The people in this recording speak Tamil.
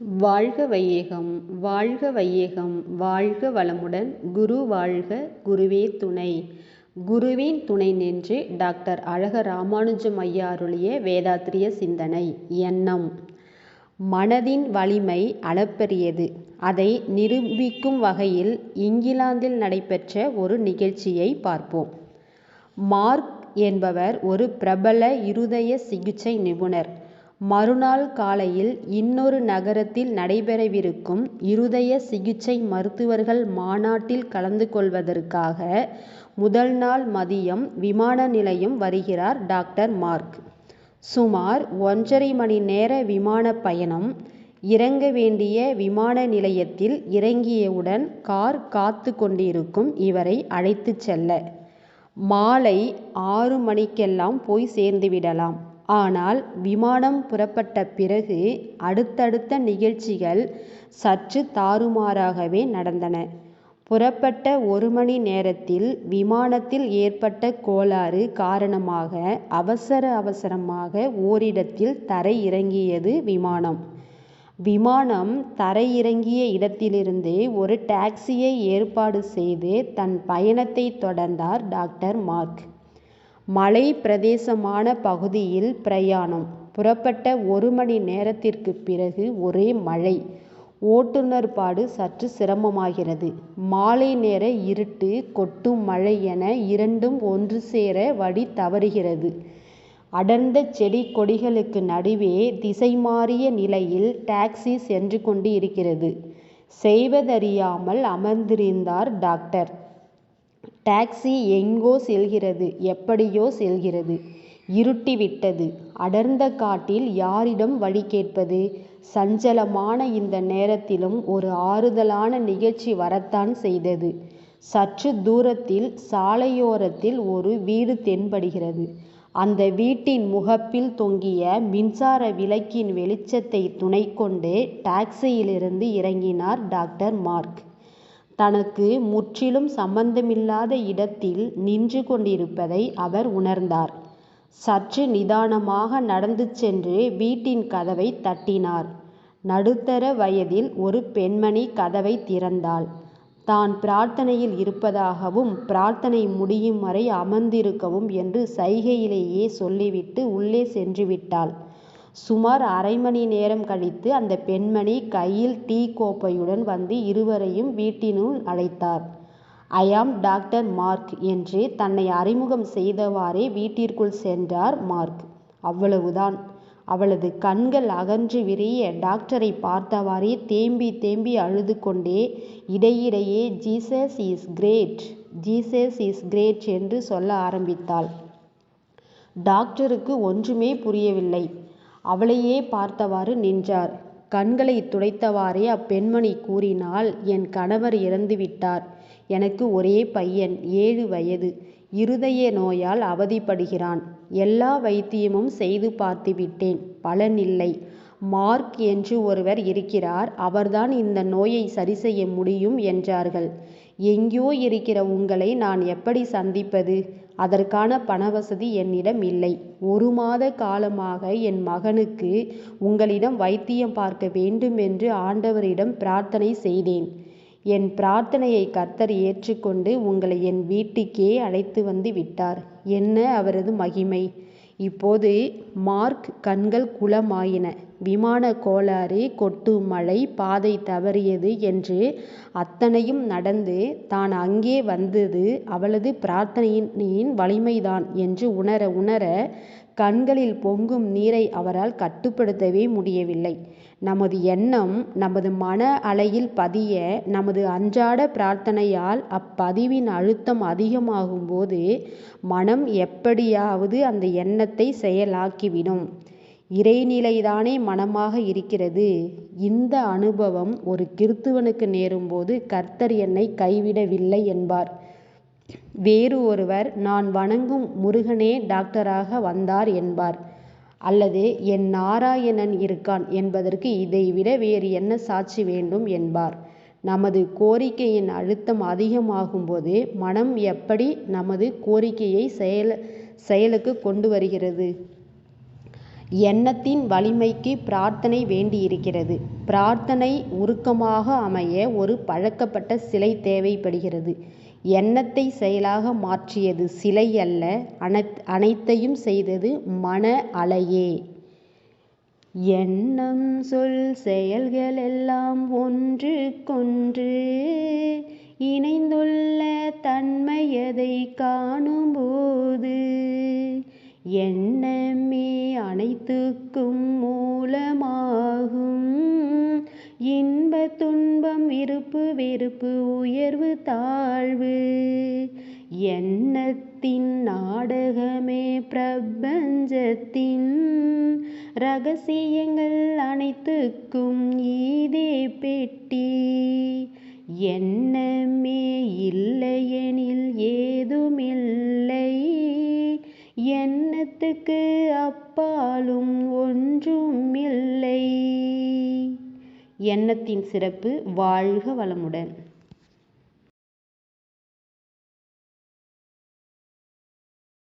வாழ்க வையகம் வாழ்க வையகம் வாழ்க வளமுடன் குரு வாழ்க குருவே துணை. குருவின் துணை நின்று டாக்டர் அழக ராமானுஜம் ஐயா அருளிய வேதாத்திரிய சிந்தனை எண்ணம். மனதின் வலிமை அளப்பரியது. அதை நிரூபிக்கும் வகையில் இங்கிலாந்தில் நடைபெற்ற ஒரு நிகழ்ச்சியை பார்ப்போம். மார்க் என்பவர் ஒரு பிரபல இருதய சிகிச்சை நிபுணர். மறுநாள் காலையில் இன்னொரு நகரத்தில் நடைபெறவிருக்கும் இருதய சிகிச்சை மருத்துவர்கள் மாநாட்டில் கலந்து கொள்வதற்காக முதல் நாள் மதியம் விமான நிலையம் வருகிறார் டாக்டர் மார்க். சுமார் ஒன்றரை மணி நேர விமான பயணம். இறங்க வேண்டிய விமான நிலையத்தில் இறங்கியவுடன் கார் காத்து கொண்டிருக்கும் இவரை அழைத்துச் செல்ல. மாலை ஆறு மணிக்கெல்லாம் போய் சேர்ந்துவிடலாம். ஆனால் விமானம் புறப்பட்ட பிறகு அடுத்தடுத்த நிகழ்ச்சிகள் சற்று தாறுமாறாகவே நடந்தன. புறப்பட்ட ஒரு மணி நேரத்தில் விமானத்தில் ஏற்பட்ட கோளாறு காரணமாக அவசர அவசரமாக ஓரிடத்தில் தரையிறங்கியது விமானம். விமானம் தரையிறங்கிய இடத்திலிருந்து ஒரு டாக்ஸியை ஏற்பாடு செய்து தன் பயணத்தை தொடர்ந்தார் டாக்டர் மார்க். மலை பிரதேசமான பகுதியில் பிரயாணம். புறப்பட்ட ஒரு மணி நேரத்திற்குப் பிறகு ஒரே மழை. ஓட்டுநர் பாடு சற்று சிரமமாகிறது. மாலை நேர இருட்டு கொட்டும் மழை என இரண்டும் ஒன்று சேர வழி தவறுகிறது. அடர்ந்த செடி கொடிகளுக்கு நடுவே திசை மாறிய நிலையில் டாக்சி சென்று கொண்டு இருக்கிறது. செய்வதறியாமல் அமர்ந்திருந்தார் டாக்டர். டாக்ஸி எங்கோ செல்கிறது எப்படியோ செல்கிறது. இருட்டிவிட்டது. அடர்ந்த காட்டில் யாரிடம் வழி கேட்பது? சஞ்சலமான இந்த நேரத்திலும் ஒரு ஆறுதலான நிகழ்ச்சி வரத்தான் செய்தது. சற்று தூரத்தில் சாலையோரத்தில் ஒரு வீடு தென்படுகிறது. அந்த வீட்டின் முகப்பில் தொங்கிய மின்சார விளக்கின் வெளிச்சத்தை துணை கொண்டு டாக்சியிலிருந்து இறங்கினார் டாக்டர் மார்க். தனக்கு முற்றிலும் சம்பந்தமில்லாத இடத்தில் நின்று கொண்டிருப்பதை அவர் உணர்ந்தார். சற்று நிதானமாக நடந்து சென்று வீட்டின் கதவைத் தட்டினார். நடுத்தர வயதில் ஒரு பெண்மணி கதவைத் திறந்தாள். தான் பிரார்த்தனையில் இருப்பதாகவும் பிரார்த்தனை முடியும் வரை அமர்ந்திருக்கவும் என்று சைகையிலேயே சொல்லிவிட்டு உள்ளே சென்றுவிட்டாள். சுமார் அரை மணி நேரம் கழித்து அந்த பெண்மணி கையில் டீ கோப்பையுடன் வந்து இருவரையும் வீட்டினுள் அழைத்தார். ஐ ஆம் டாக்டர் மார்க் என்று தன்னை அறிமுகம் செய்தவாறே வீட்டிற்குள் சென்றார் மார்க். அவ்வளவுதான். அவளது கண்கள் அகன்று விரிய டாக்டரைப் பார்த்தவாறே தேம்பி தேம்பி அழுது கொண்டே இடையிடையே Jesus is great Jesus is great என்று சொல்ல ஆரம்பித்தாள். டாக்டருக்கு ஒன்றுமே புரியவில்லை. அவளையே பார்த்தவாறு நின்றார். கண்களைத் துடைத்தவாறே அப்பெண்மணி கூறினாள் என் கணவர் இறந்துவிட்டார். எனக்கு ஒரே பையன் ஏழு வயது. இருதய நோயால் அவதிப்படுகிறான். எல்லா வைத்தியமும் செய்து பார்த்துவிட்டேன். பலனில்லை. மார்க் என்று ஒருவர் இருக்கிறார். அவர்தான் இந்த நோயை சரிசெய்ய முடியும் என்றார்கள். எங்கோ இருக்கிற உங்களை நான் எப்படி சந்திப்பது? அதற்கான பணவசதி என்னிடம் இல்லை. ஒரு மாத காலமாக என் மகனுக்கு உங்களிடம் வைத்தியம் பார்க்க வேண்டும் என்று ஆண்டவரிடம் பிரார்த்தனை செய்தேன். என் பிரார்த்தனையை கர்த்தர் ஏற்றுக்கொண்டு உங்களை என் வீட்டுக்கே அழைத்து வந்து விட்டார். என்ன அவரது மகிமை. இப்போது மார்க் கண்கள் குளமாயின. விமானக் கோளாறு கொட்டும் மழை பாதை தவறியது என்று அத்தனையும் நடந்து தான் அங்கே வந்தது அவளது பிரார்த்தனையின் வலிமைதான் என்று உணர உணர கண்களில் பொங்கும் நீரை அவரால் கட்டுப்படுத்தவே முடியவில்லை. நமது எண்ணம் நமது மன அலையில் பதிய நமது அன்றாட பிரார்த்தனையால் அப்பதிவின் அழுத்தம் அதிகமாகும் போது மனம் எப்படியாவது அந்த எண்ணத்தை செயலாக்கிவிடும். இறைநிலைதானே மனமாக இருக்கிறது. இந்த அனுபவம் ஒரு கிறித்துவனுக்கு நேரும்போது கர்த்தர் என்னைக் கைவிடவில்லை என்பார். வேறு ஒருவர் நான் வணங்கும் முருகனே டாக்டராக வந்தார் என்பார். அல்லது என் நாராயணன் இருக்கான் என்பதற்கு இதைவிட வேறு என்ன சாட்சி வேண்டும் என்பார். நமது கோரிக்கையின் அழுத்தம் அதிகமாகும்போது மனம் எப்படி நமது கோரிக்கையை செயலுக்குக் கொண்டு வருகிறது? எண்ணத்தின் வலிமைக்கு பிரார்த்தனை வேண்டியிருக்கிறது. பிரார்த்தனை உருக்கமாக அமைய ஒரு பழக்கப்பட்ட சிலை தேவைப்படுகிறது. எண்ணத்தை செயலாக மாற்றியது சிலை அல்ல அனைத் அனைத்தையும் செய்தது மன அலையே. எண்ணம் சொல் செயல்கள் எல்லாம் ஒன்று ஒன்றுக்கொன்று இணைந்துள்ள தன்மையதை காணும்போது என் தாழ்வு எண்ணத்தின் நாடகமே பிரபஞ்சத்தின் ரகசியங்கள் அனைத்துக்கும் இதே பெட்டி. எண்ணமே இல்லையெனில் ஏதுமில்லை எண்ணத்துக்கு அப்பாலும் ஒன்றும் இல்லை எண்ணத்தின் சிறப்பு! வாழ்க வளமுடன்!